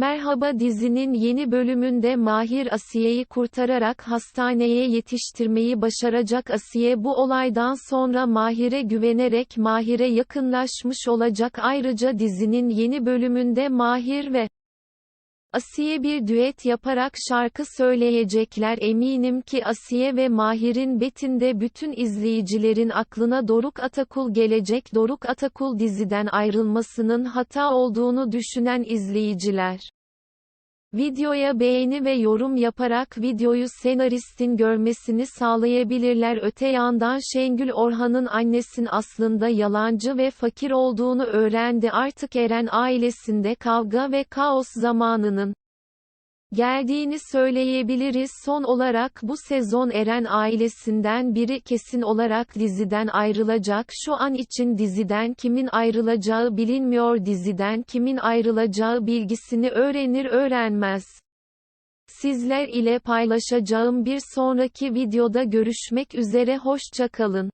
Merhaba dizinin yeni bölümünde Mahir Asiye'yi kurtararak hastaneye yetiştirmeyi başaracak Asiye bu olaydan sonra Mahir'e güvenerek Mahir'e yakınlaşmış olacak. Ayrıca dizinin yeni bölümünde Mahir ve Asiye bir düet yaparak şarkı söyleyecekler eminim ki Asiye ve Mahir'in betinde bütün izleyicilerin aklına Doruk Atakul gelecek Doruk Atakul diziden ayrılmasının hata olduğunu düşünen izleyiciler. Videoya beğeni ve yorum yaparak videoyu senaristin görmesini sağlayabilirler. Öte yandan Şengül Orhan'ın annesin aslında yalancı ve fakir olduğunu öğrendi. Artık Eren ailesinde kavga ve kaos zamanının geldiğini söyleyebiliriz. Son olarak bu sezon Eren ailesinden biri kesin olarak diziden ayrılacak. Şu an için diziden kimin ayrılacağı bilinmiyor. Diziden kimin ayrılacağı bilgisini öğrenir öğrenmez. Sizler ile paylaşacağım bir sonraki videoda görüşmek üzere hoşça kalın.